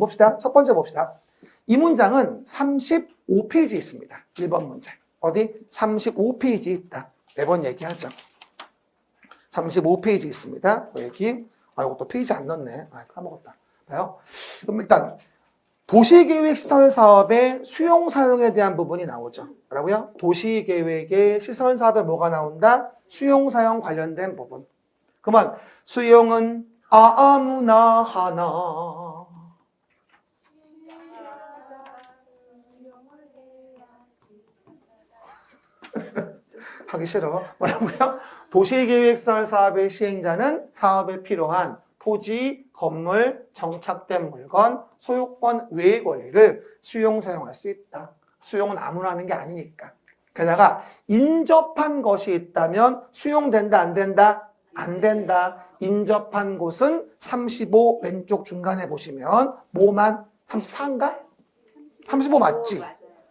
봅시다. 첫 번째 봅시다. 이 문장은 35페이지 있습니다. 1번 문장. 어디? 35페이지 있다. 매번 얘기하죠. 35페이지 있습니다. 여기. 아, 이거 또 페이지 안 넣었네. 아, 까먹었다. 봐요. 그럼 일단 도시계획 시설 사업의 수용 사용에 대한 부분이 나오죠. 뭐라고요? 도시계획의 시설 사업에 뭐가 나온다? 수용 사용 관련된 부분. 그러면 수용은 아무나 하나. 하기 싫어. 뭐라고요? 도시계획설 사업의 시행자는 사업에 필요한 토지, 건물, 정착된 물건, 소유권 외의 권리를 수용, 사용할 수 있다. 수용은 아무나 하는 게 아니니까. 게다가 인접한 것이 있다면 수용된다, 안 된다? 안 된다. 인접한 곳은 35 왼쪽 중간에 보시면 뭐만 34인가? 35 맞지?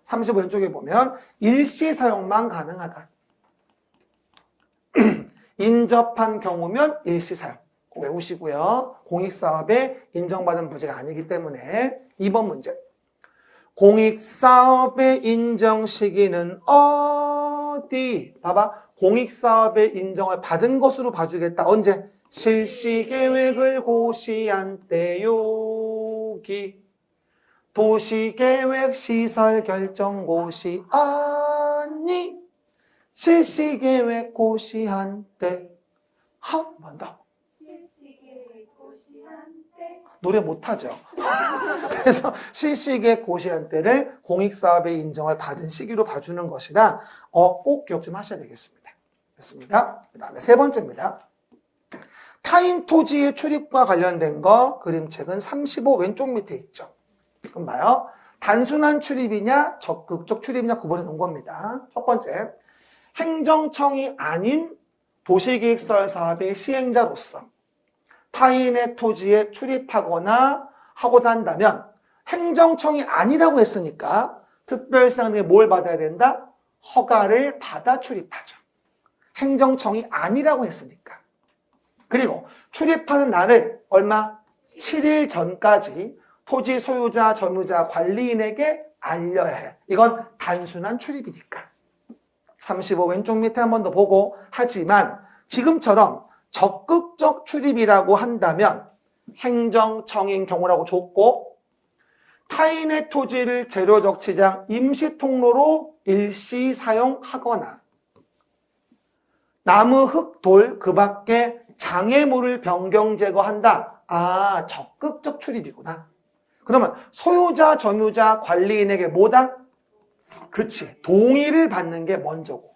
35 왼쪽에 보면 일시 사용만 가능하다. 인접한 경우면 일시 사용. 꼭 외우시고요. 공익사업에 인정받은 부지가 아니기 때문에 2번 문제. 공익사업의 인정 시기는 어디? 봐봐. 공익사업의 인정을 받은 것으로 봐주겠다. 언제? 실시계획을 고시한 때 요기. 도시계획 시설 결정 고시 아니. 실시계획 고시 한 때. 한번 더. 노래 못하죠. 그래서 실시계 고시 한 때를 공익사업의 인정을 받은 시기로 봐주는 것이라 어, 꼭 기억 좀 하셔야 되겠습니다. 됐습니다. 그 다음에 세 번째입니다. 타인 토지의 출입과 관련된 거 그림책은 35 왼쪽 밑에 있죠. 그럼 봐요. 단순한 출입이냐 적극적 출입이냐 구분해 놓은 겁니다. 첫 번째, 행정청이 아닌 도시계획설 사업의 시행자로서 타인의 토지에 출입하거나 하고자 한다면 행정청이 아니라고 했으니까 특별시장 등에 뭘 받아야 된다? 허가를 받아 출입하죠. 행정청이 아니라고 했으니까. 그리고 출입하는 날을 얼마? 7일 전까지 토지 소유자, 점유자, 관리인에게 알려야 해. 이건 단순한 출입이니까. 35 왼쪽 밑에 한 번 더 보고 하지만 지금처럼 적극적 출입이라고 한다면 행정청인 경우라고 줬고 타인의 토지를 재료적치장 임시 통로로 일시 사용하거나 나무, 흙, 돌, 그 밖에 장애물을 변경 제거한다. 아, 적극적 출입이구나. 그러면 소유자, 점유자, 관리인에게 뭐다? 그치. 동의를 받는 게 먼저고.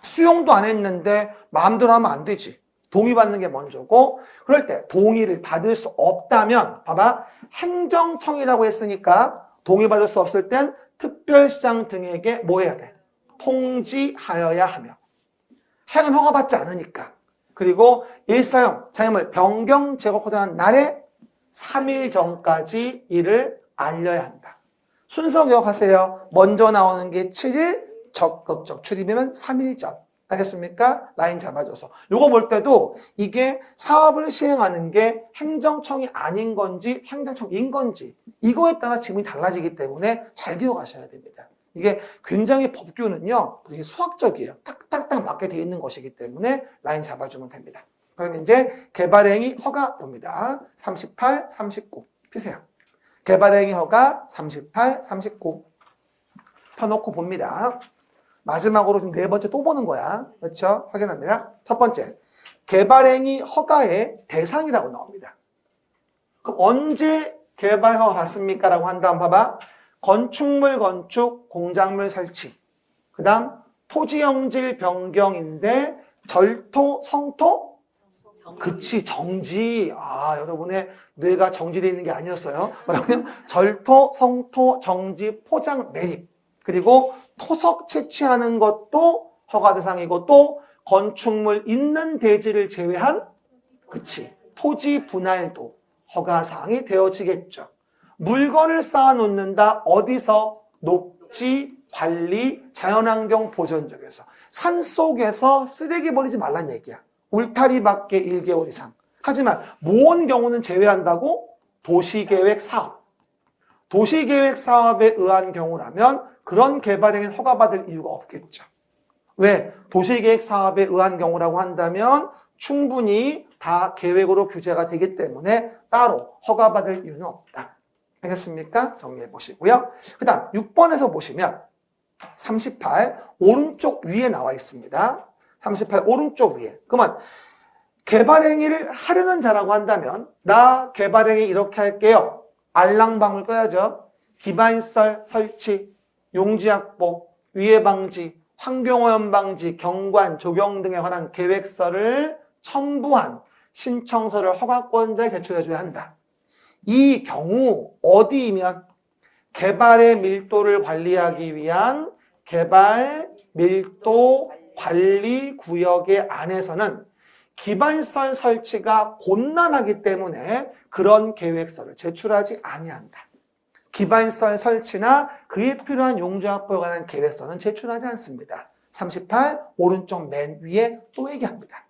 수용도 안 했는데 마음대로 하면 안 되지. 동의받는 게 먼저고 그럴 때 동의를 받을 수 없다면 봐봐 행정청이라고 했으니까 동의받을 수 없을 땐 특별시장 등에게 뭐 해야 돼? 통지하여야 하며 행은 허가받지 않으니까 그리고 일사용 장애물 변경 제거 허가한 날에 3일 전까지 이를 알려야 한다. 순서 기억하세요. 먼저 나오는 게 7일, 적극적 출입이면 3일 전. 알겠습니까? 라인 잡아줘서. 요거 볼 때도 이게 사업을 시행하는 게 행정청이 아닌 건지 행정청인 건지 이거에 따라 지문이 달라지기 때문에 잘 기억하셔야 됩니다. 이게 굉장히 법규는요, 되게 수학적이에요. 딱딱딱 맞게 되어 있는 것이기 때문에 라인 잡아주면 됩니다. 그럼 이제 개발행위 허가 봅니다. 38, 39. 피세요. 개발행위 허가 38, 39. 펴놓고 봅니다. 마지막으로 좀 네 번째 또 보는 거야. 그렇죠? 확인합니다. 첫 번째, 개발행위 허가의 대상이라고 나옵니다. 그럼 언제 개발 허가 받습니까? 라고 한 다음 봐봐. 건축물 건축, 공작물 설치. 그 다음 토지형질 변경인데 절토, 성토, 그치 정지. 아 여러분의 뇌가 정지되어 있는 게 아니었어요. 뭐라고요? 절토 성토 정지 포장 매립. 그리고 토석 채취하는 것도 허가 대상이고 또 건축물 있는 대지를 제외한 그치 토지 분할도 허가 사항이 되어지겠죠. 물건을 쌓아 놓는다 어디서? 녹지 관리 자연환경 보전 쪽에서. 산 속에서 쓰레기 버리지 말란 얘기야 울타리 밖에 1개월 이상. 하지만 모은 경우는 제외한다고 도시계획 사업. 도시계획 사업에 의한 경우라면 그런 개발행위는 허가받을 이유가 없겠죠. 왜? 도시계획 사업에 의한 경우라고 한다면 충분히 다 계획으로 규제가 되기 때문에 따로 허가받을 이유는 없다. 알겠습니까? 정리해 보시고요. 그 다음 6번에서 보시면 38 오른쪽 위에 나와 있습니다. 38 오른쪽 위에. 그러면 개발 행위를 하려는 자라고 한다면 나 개발 행위 이렇게 할게요. 알랑방을 꺼야죠. 기반시설 설치, 용지 확보, 위해 방지, 환경오염 방지, 경관, 조경 등에 관한 계획서를 첨부한 신청서를 허가권자에 제출해줘야 한다. 이 경우 어디이면 개발의 밀도를 관리하기 위한 개발 밀도 관리 구역의 안에서는 기반시설 설치가 곤란하기 때문에 그런 계획서를 제출하지 아니한다. 기반시설 설치나 그에 필요한 용지 확보에 관한 계획서는 제출하지 않습니다. 38 오른쪽 맨 위에 또 얘기합니다.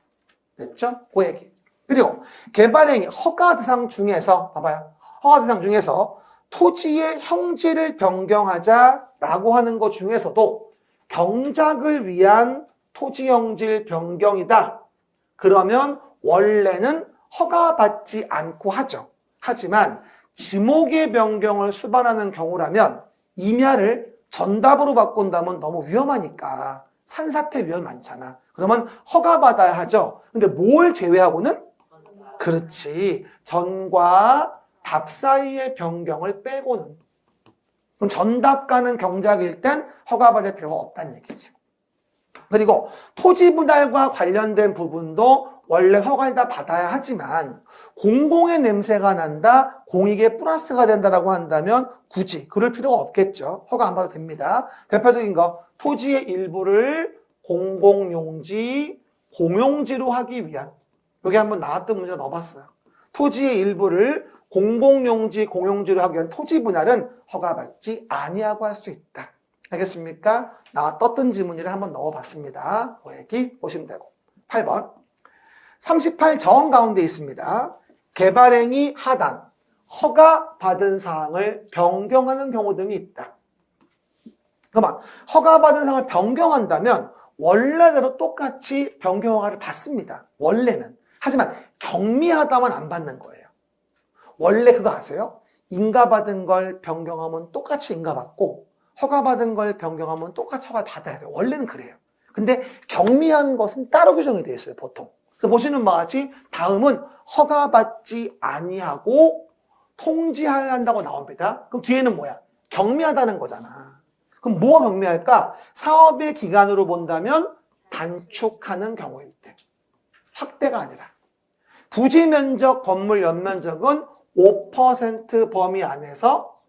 됐죠? 그 얘기. 그리고 개발행위 허가 대상 중에서 봐봐요. 허가 대상 중에서 토지의 형질을 변경하자라고 하는 것 중에서도 경작을 위한 토지 형질 변경이다. 그러면 원래는 허가받지 않고 하죠. 하지만 지목의 변경을 수반하는 경우라면 임야를 전답으로 바꾼다면 너무 위험하니까 산사태 위험 많잖아. 그러면 허가받아야 하죠. 근데 뭘 제외하고는? 그렇지. 전과 답 사이의 변경을 빼고는. 그럼 전답과는 경작일 땐 허가받을 필요가 없다는 얘기지. 그리고 토지 분할과 관련된 부분도 원래 허가를 다 받아야 하지만 공공의 냄새가 난다, 공익에 플러스가 된다라고 한다면 굳이 그럴 필요가 없겠죠. 허가 안 받아도 됩니다. 대표적인 거 토지의 일부를 공공용지, 공용지로 하기 위한 여기 한번 나왔던 문제 넣어봤어요. 토지의 일부를 공공용지, 공용지로 하기 위한 토지 분할은 허가받지 아니하고 할 수 있다. 알겠습니까? 나 떴던 지문이를 한번 넣어봤습니다. 그 얘기 보시면 되고. 8번. 38정 가운데 있습니다. 개발행위 하단, 허가 받은 사항을 변경하는 경우 등이 있다. 그러면 허가 받은 사항을 변경한다면 원래대로 똑같이 변경 허가를 받습니다. 원래는. 하지만 경미하다만 안 받는 거예요. 원래 그거 아세요? 인가받은 걸 변경하면 똑같이 인가받고 허가받은 걸 변경하면 똑같이 허가를 받아야 돼요. 원래는 그래요. 근데 경미한 것은 따로 규정이 되어 있어요, 보통. 그래서 보시는 바와 같이 다음은 허가받지 아니하고 통지해야 한다고 나옵니다. 그럼 뒤에는 뭐야? 경미하다는 거잖아. 그럼 뭐가 경미할까? 사업의 기간으로 본다면 단축하는 경우일 때. 확대가 아니라. 부지 면적, 건물 연면적은 5% 범위 안에서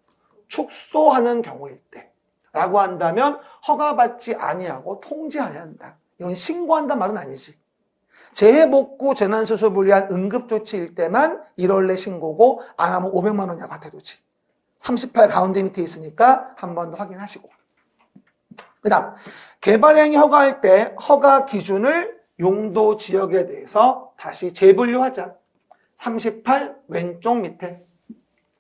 축소하는 경우일 때. 라고 한다면 허가받지 아니하고 통지해야 한다. 이건 신고한다 말은 아니지. 재해복구 재난수습을 위한 응급조치일 때만 1월 내 신고고 안 하면 500만 원이야 과태료지. 38 가운데 밑에 있으니까 한 번 더 확인하시고. 그 다음 개발행위 허가할 때 허가 기준을 용도 지역에 대해서 다시 재분류하자. 38 왼쪽 밑에.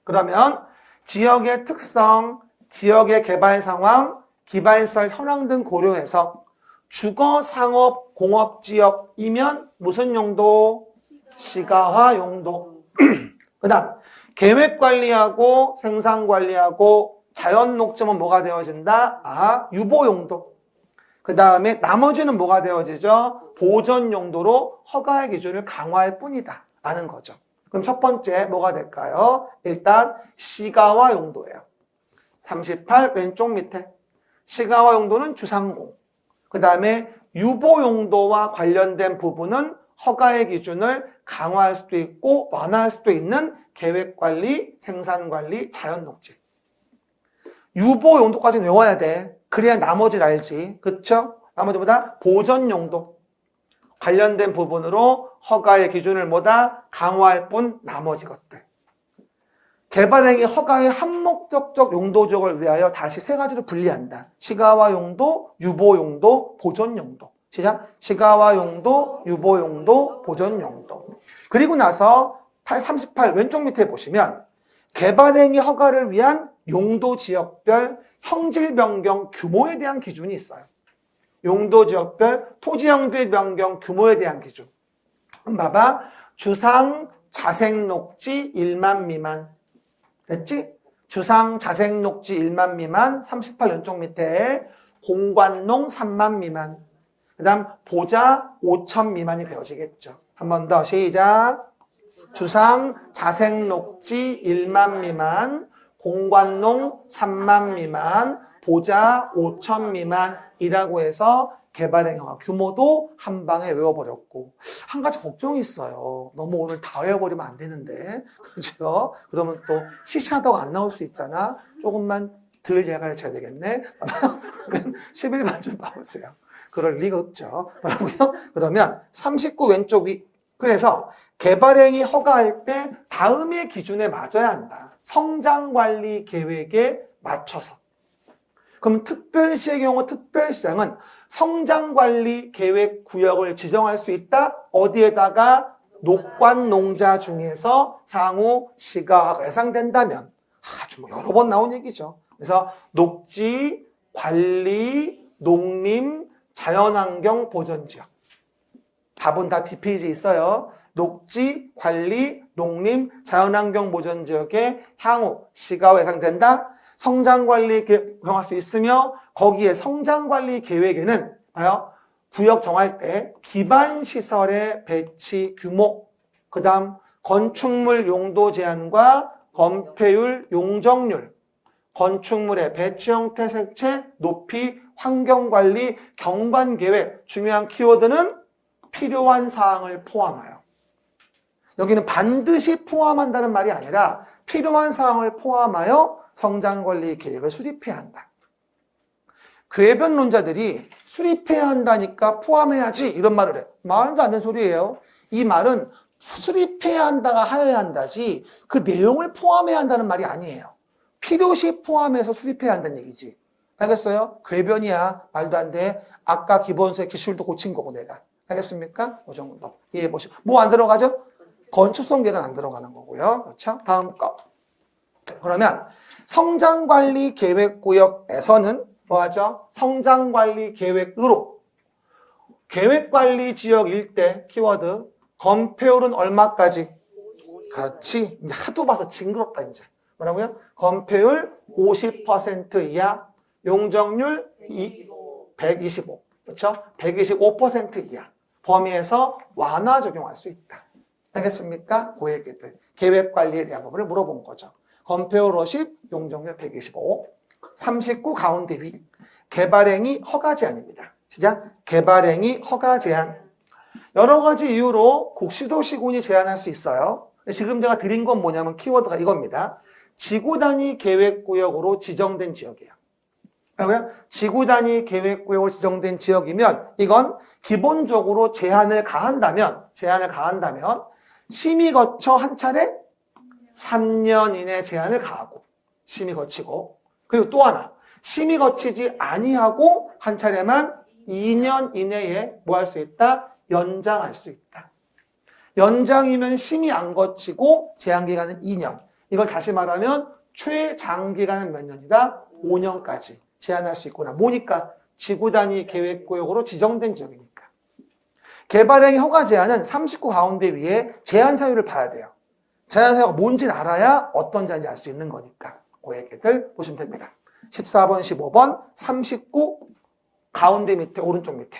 그러면 지역의 특성, 지역의 개발 상황, 기반시설 현황 등 고려해서 주거, 상업, 공업 지역이면 무슨 용도? 시가화 용도. 그 다음, 계획 관리하고 생산 관리하고 자연 녹점은 뭐가 되어진다? 아, 유보 용도. 그 다음에 나머지는 뭐가 되어지죠? 보전 용도로 허가의 기준을 강화할 뿐이다. 라는 거죠. 그럼 첫 번째 뭐가 될까요? 일단 시가화 용도예요. 38 왼쪽 밑에 시가화 용도는 주상공. 그 다음에 유보 용도와 관련된 부분은 허가의 기준을 강화할 수도 있고 완화할 수도 있는 계획관리, 생산관리, 자연녹지. 유보 용도까지 외워야 돼. 그래야 나머지를 알지. 그쵸? 나머지보다 보전 용도. 관련된 부분으로 허가의 기준을 뭐다? 강화할 뿐 나머지 것들. 개발행위 허가의 한목적적 용도적을 위하여 다시 세 가지로 분리한다. 시가화 용도, 유보 용도, 보존 용도. 시작. 시가화 용도, 유보 용도, 보존 용도. 그리고 나서 38 왼쪽 밑에 보시면 개발행위 허가를 위한 용도 지역별 형질 변경 규모에 대한 기준이 있어요. 용도 지역별 토지 형질 변경 규모에 대한 기준. 봐봐. 주상 자생 녹지 1만 미만. 됐지? 주상 자생 녹지 1만 미만 38 왼쪽 밑에 공관농 3만 미만. 그 다음 보자 5천 미만이 되어지겠죠. 한 번 더 시작. 주상 자생 녹지 1만 미만, 공관농 3만 미만, 보자 5천 미만이라고 해서 개발행위와 규모도 한 방에 외워버렸고 한 가지 걱정이 있어요. 너무 오늘 다 외워버리면 안 되는데 그렇죠? 그러면 또 시차도가 안 나올 수 있잖아. 조금만 덜 예가르쳐야 되겠네. 그러면 11만 좀 봐보세요. 그럴 리가 없죠. 뭐라고요? 그러면 39 왼쪽 위 그래서 개발행위 허가할 때 다음의 기준에 맞아야 한다. 성장관리 계획에 맞춰서. 그럼 특별시의 경우 특별시장은 성장관리 계획 구역을 지정할 수 있다. 어디에다가 녹관 농자 중에서 향후 시가가 예상된다면 아주 뭐 여러 번 나온 얘기죠. 그래서 녹지, 관리, 농림, 자연환경 보전 지역. 답은 다 뒷페이지에 있어요. 녹지, 관리, 농림, 자연환경 보전 지역에 향후 시가 예상된다. 성장관리 경할 수 있으며 거기에 성장관리 계획에는 봐요. 구역 정할 때 기반 시설의 배치 규모, 그 다음 건축물 용도 제한과 건폐율, 용적률, 건축물의 배치 형태, 색채, 높이, 환경관리, 경관계획 중요한 키워드는 필요한 사항을 포함하여. 여기는 반드시 포함한다는 말이 아니라 필요한 사항을 포함하여 성장관리 계획을 수립해야 한다. 궤변론자들이 수립해야 한다니까 포함해야지 이런 말을 해. 말도 안 되는 소리예요. 이 말은 수립해야 한다가 하여야 한다지 그 내용을 포함해야 한다는 말이 아니에요. 필요시 포함해서 수립해야 한다는 얘기지. 알겠어요? 궤변이야. 말도 안 돼. 아까 기본서의 기술도 고친 거고 내가. 알겠습니까? 그 정도 이해해 보시고 뭐 안 들어가죠? 건축성 계획은 안 들어가는 거고요. 그렇죠? 다음 거. 그러면 성장관리 계획구역에서는 뭐하죠? 성장관리 계획으로 계획관리 지역 일대 키워드 건폐율은 얼마까지? 그렇지. 이제 하도 봐서 징그럽다 이제. 뭐라고요? 건폐율 50% 이하, 용적률 125. 그렇죠? 125% 이하 범위에서 완화 적용할 수 있다. 알겠습니까? 그 얘기들. 계획 관리에 대한 부분을 물어본 거죠. 건폐율 50, 용적률 125. 39 가운데 위. 개발행위 허가 제한입니다. 시작. 개발행위 허가 제한. 여러 가지 이유로 국시도시군이 제한할 수 있어요. 지금 제가 드린 건 뭐냐면 키워드가 이겁니다. 지구 단위 계획구역으로 지정된 지역이에요. 그러고요. 지구 단위 계획구역으로 지정된 지역이면 이건 기본적으로 제한을 가한다면 제한을 가한다면 심의 거쳐 한 차례 3년 이내 제한을 가하고 심의 거치고 그리고 또 하나 심의 거치지 아니하고 한 차례만 2년 이내에 뭐 할 수 있다? 연장할 수 있다. 연장이면 심의 안 거치고 제한 기간은 2년. 이걸 다시 말하면 최장 기간은 몇 년이다? 5년까지 제한할 수 있구나. 뭐니까? 지구 단위 계획구역으로 지정된 지역이니까. 개발행위 허가 제한은 39 가운데 위에 제한 사유를 봐야 돼요. 제한 사유가 뭔지를 알아야 어떤 제한인지 알 수 있는 거니까. 그 얘기들 보시면 됩니다. 14번, 15번, 39 가운데 밑에 오른쪽 밑에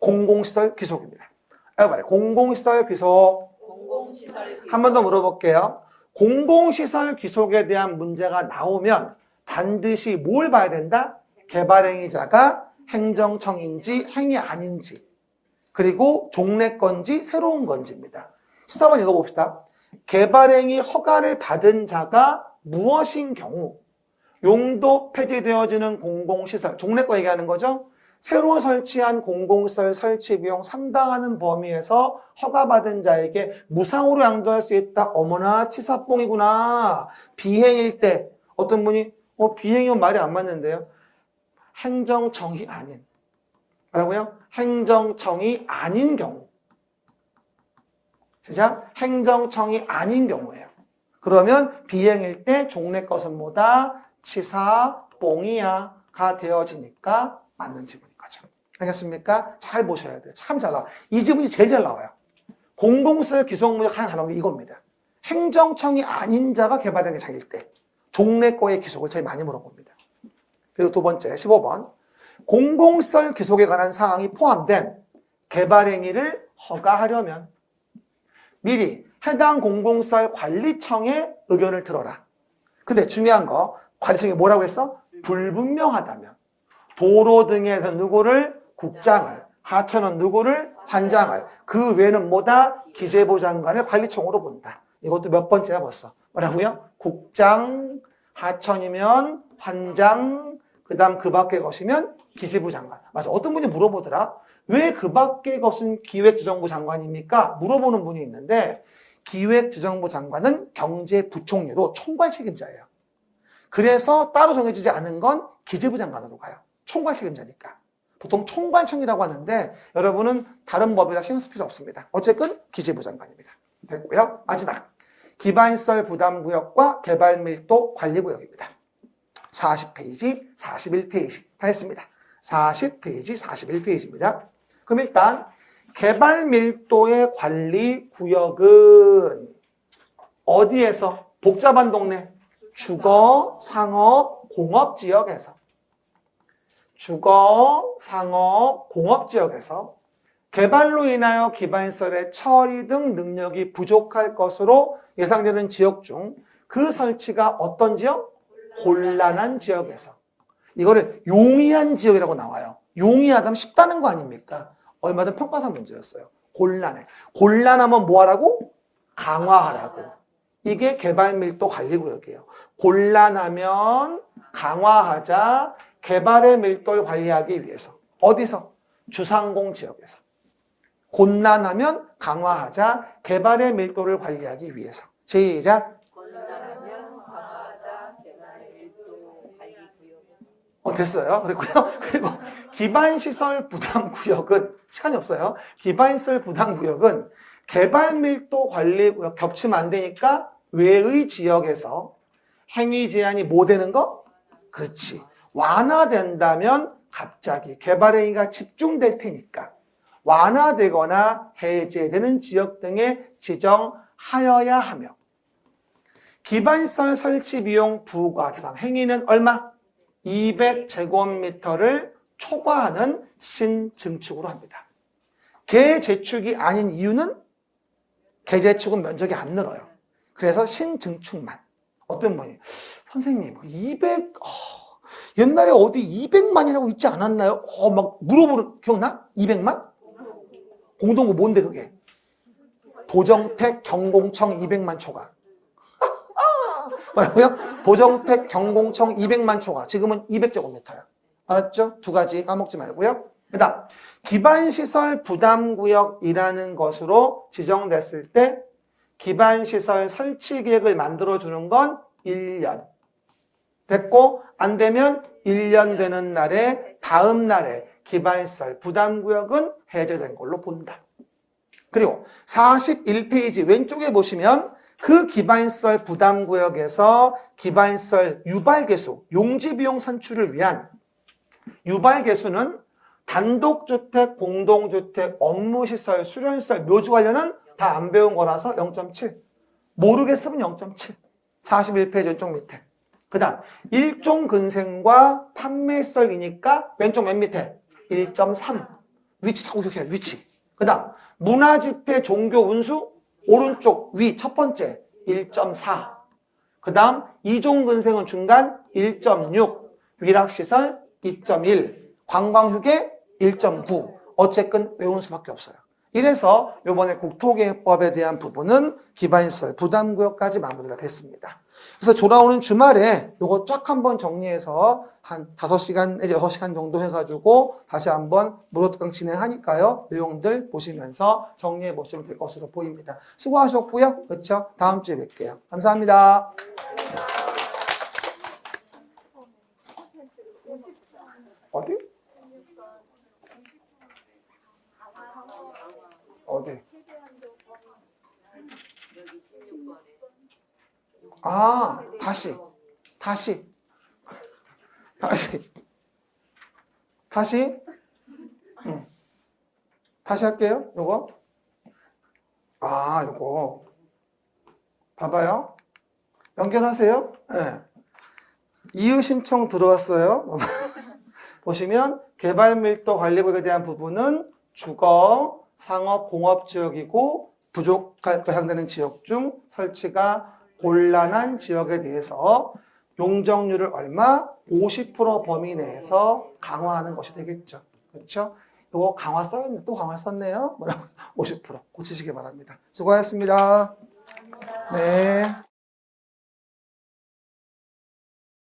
공공시설 귀속입니다. 아, 말해 공공시설 귀속 공공시설 한번 더 물어볼게요. 공공시설 귀속에 대한 문제가 나오면 반드시 뭘 봐야 된다? 개발행위자가 행정청인지 행위 아닌지 그리고 종래 건지 새로운 건지입니다. 14번 읽어봅시다. 개발행위 허가를 받은 자가 무엇인 경우 용도 폐지되어지는 공공시설, 종래 거 얘기하는 거죠? 새로 설치한 공공시설 설치 비용 상당하는 범위에서 허가받은 자에게 무상으로 양도할 수 있다. 어머나 치사뽕이구나. 비행일 때 어떤 분이 어 비행이면 말이 안 맞는데요. 행정청이 아닌 뭐라고요? 행정청이 아닌 경우. 시작. 행정청이 아닌 경우예요. 그러면 비행일 때 종래 것은 뭐다? 치사, 뽕이야 가 되어지니까 맞는 지문인 거죠. 알겠습니까? 잘 보셔야 돼요. 참 잘 나와. 이 지문이 제일 잘 나와요. 공공설 기속문제 하나 나오는 게 이겁니다. 행정청이 아닌 자가 개발행위 자일 때 종래 거의 기속을 제일 많이 물어봅니다. 그리고 두 번째 15번 공공설 기속에 관한 사항이 포함된 개발 행위를 허가하려면 미리 해당 공공설 관리청의 의견을 들어라. 근데 중요한 거 관리청이 뭐라고 했어? 불분명하다면 도로 등에서 누구를 국장을 하천은 누구를 환장을 그 외에는 뭐다? 기재부 장관을 관리청으로 본다. 이것도 몇 번째야 벌써. 뭐라고요? 국장, 하천이면 환장, 그 다음 그 밖의 것이면 기재부 장관. 맞아. 어떤 분이 물어보더라. 왜 그 밖의 것은 기획재정부 장관입니까? 물어보는 분이 있는데 기획재정부 장관은 경제부총리로 총괄 책임자예요. 그래서 따로 정해지지 않은 건 기재부 장관으로 가요. 총괄 책임자니까. 보통 총괄청이라고 하는데 여러분은 다른 법이라 신경 쓸 필요 없습니다. 어쨌든 기재부 장관입니다. 됐고요. 마지막 기반시설 부담구역과 개발밀도 관리구역입니다. 40페이지, 41페이지 다 했습니다. 40페이지, 41페이지입니다. 그럼 일단 개발 밀도의 관리 구역은 어디에서? 복잡한 동네, 주거, 상업, 공업 지역에서 주거, 상업, 공업 지역에서 개발로 인하여 기반시설의 처리 등 능력이 부족할 것으로 예상되는 지역 중 그 설치가 어떤 지역? 곤란한 지역에서. 이거를 용이한 지역이라고 나와요. 용이하다면 쉽다는 거 아닙니까? 얼마 전 평가사 문제였어요. 곤란해. 곤란하면 뭐 하라고? 강화하라고. 이게 개발 밀도 관리 구역이에요. 곤란하면 강화하자 개발의 밀도를 관리하기 위해서. 어디서? 주상공 지역에서. 곤란하면 강화하자 개발의 밀도를 관리하기 위해서. 시작. 어, 됐어요. 그랬고요. 그리고 기반시설 부담구역은, 시간이 없어요. 기반시설 부담구역은 개발밀도 관리구역 겹치면 안 되니까 외의 지역에서 행위 제한이 뭐 되는 거? 그렇지. 완화된다면 갑자기 개발 행위가 집중될 테니까 완화되거나 해제되는 지역 등에 지정하여야 하며 기반시설 설치 비용 부과상 행위는 얼마? 200제곱미터를 초과하는 신증축으로 합니다. 개재축이 아닌 이유는 개재축은 면적이 안 늘어요. 그래서 신증축만. 어떤 분이 선생님 200 어, 옛날에 어디 200만이라고 있지 않았나요? 어, 막 물어보는 기억나? 200만? 공동구 뭔데 그게? 도정택 경공청 200만 초과. 뭐라고요? 도정택 경공청 200만 초과. 지금은 200제곱미터야. 알았죠? 두 가지 까먹지 말고요. 그 다음, 기반시설 부담구역이라는 것으로 지정됐을 때 기반시설 설치 계획을 만들어주는 건 1년. 됐고, 안 되면 1년 되는 날에, 다음 날에 기반시설 부담구역은 해제된 걸로 본다. 그리고 41페이지 왼쪽에 보시면 그 기반시설 부담구역에서 기반시설 유발개수, 용지비용 산출을 위한 유발개수는 단독주택, 공동주택, 업무시설, 수련시설, 묘지 관련은 다 안 배운 거라서 0.7. 모르겠으면 0.7. 41페이지 왼쪽 밑에. 그 다음, 일종 근생과 판매시설이니까 왼쪽 맨 밑에 1.3. 위치 자꾸 기억해, 위치. 그 다음, 문화집회, 종교, 운수, 오른쪽 위 첫 번째 1.4. 그 다음, 이종 근생은 중간 1.6. 위락시설 2.1. 관광휴게 1.9. 어쨌든 외운 수밖에 없어요. 이래서 이번에 국토계획법에 대한 부분은 기반시설 부담구역까지 마무리가 됐습니다. 그래서 돌아오는 주말에 이거 쫙 한번 정리해서 한 5시간 내지 6시간 정도 해가지고 다시 한번 무료특강 진행하니까요. 내용들 보시면서 정리해 보시면 될 것으로 보입니다. 수고하셨고요. 그렇죠? 다음 주에 뵐게요. 감사합니다. 어디? 어디? 여기 16번에 아, 다시. 다시. 다시. 다시. 응. 다시 할게요. 요거. 아, 요거. 봐봐요. 연결하세요. 네. 이유 신청 들어왔어요. 보시면 개발 밀도 관리 구역에 대한 부분은 주거, 상업, 공업 지역이고 부족할 거 해당되는 지역 중 설치가 곤란한 지역에 대해서 용적률을 얼마? 50% 범위 내에서 강화하는 것이 되겠죠. 그렇죠? 이거 강화 써있네. 또 강화 썼네요. 뭐라고? 50% 고치시기 바랍니다. 수고하셨습니다. 네.